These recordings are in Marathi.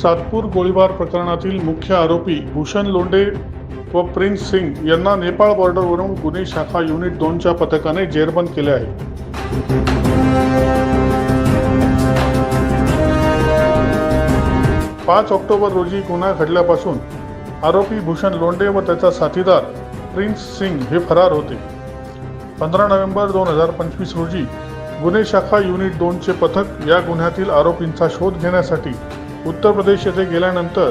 सातपूर गोळीबार प्रकरणातील मुख्य आरोपी भूषण लोंढे व प्रिन्स सिंग यांना नेपाळ बॉर्डरवरून गुन्हे शाखा युनिट दोनच्या पथकाने जेरबंद केले आहे. पाच ऑक्टोबर रोजी गुन्हा घडल्यापासून आरोपी भूषण लोंढे व त्याचा साथीदार प्रिन्स सिंग हे फरार होते. पंधरा नोव्हेंबर दोन हजार पंचवीस रोजी गुन्हे शाखा युनिट दोनचे पथक या गुन्ह्यातील आरोपींचा शोध घेण्यासाठी उत्तर प्रदेश येथे गेल्यानंतर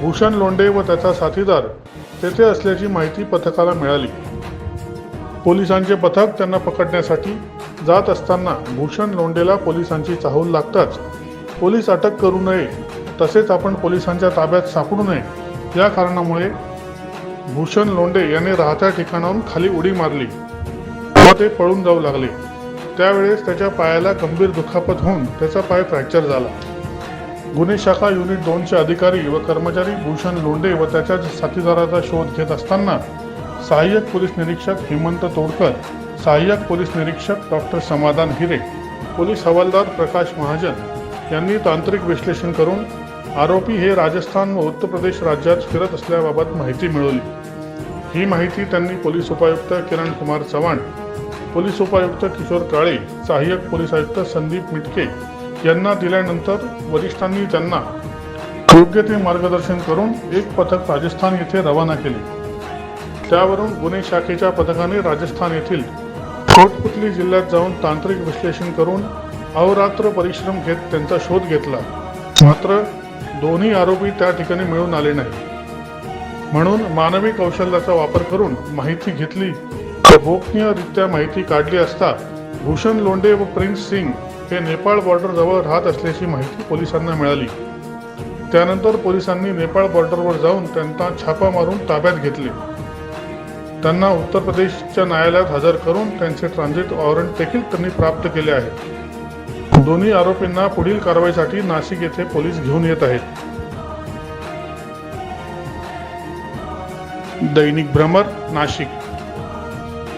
भूषण लोंढे व त्याचा साथीदार तेथे असल्याची माहिती पथकाला मिळाली. पोलिसांचे पथक त्यांना पकडण्यासाठी जात असताना भूषण लोंढेला पोलिसांची चाहूल लागताच पोलीस अटक करू नये तसेच आपण पोलिसांच्या ताब्यात सापडू नये या कारणामुळे भूषण लोंढे याने राहत्या ठिकाणाहून खाली उडी मारली व ते पळून जाऊ लागले. त्यावेळेस त्याच्या पायाला गंभीर दुखापत होऊन त्याचा पाय फ्रॅक्चर झाला. गुन्हे शाखा युनिट दोनचे अधिकारी व कर्मचारी भूषण लोंढे व त्याच्या साथीदाराचा शोध घेत असताना सहाय्यक पोलीस निरीक्षक हेमंत तोडकर सहाय्यक पोलीस निरीक्षक डॉक्टर समाधान हिरे पोलीस हवालदार प्रकाश महाजन यांनी तांत्रिक विश्लेषण करून आरोपी हे राजस्थान व उत्तर प्रदेश राज्यात फिरत असल्याबाबत माहिती मिळवली. ही माहिती त्यांनी पोलीस उपायुक्त किरण कुमार चव्हाण पोलीस उपायुक्त किशोर काळे सहाय्यक पोलीस आयुक्त संदीप मिटके यांना दिल्यानंतर वरिष्ठांनी त्यांना योग्य ते मार्गदर्शन करून एक पथक राजस्थान येथे रवाना केले. त्यावरून गुन्हे शाखेच्या पथकाने राजस्थान येथील कोटपुतली जिल्ह्यात जाऊन तांत्रिक विश्लेषण करून अहोरात्र परिश्रम घेत त्यांचा शोध घेतला. मात्र दोन्ही आरोपी त्या ठिकाणी मिळून आले नाही म्हणून मानवी कौशल्याचा वापर करून माहिती घेतली गोपनीयरित्या माहिती काढली असता भूषण लोंडे व प्रिन्स सिंग हे नेपाळ बॉर्डरजवळ राहत असल्याची माहिती पोलिसांना मिळाली. त्यानंतर पोलिसांनी नेपाळ बॉर्डरवर जाऊन त्यांना छापा मारून ताब्यात घेतले. त्यांना उत्तर प्रदेशच्या न्यायालयात हजर करून त्यांचे ट्रान्झिट वॉरंट देखील त्यांनी प्राप्त केले आहे दोन्ही आरोपींना पुढील कारवाईसाठी नाशिक येथे पोलीस घेऊन येत आहेत. दैनिक भ्रमर नाशिक.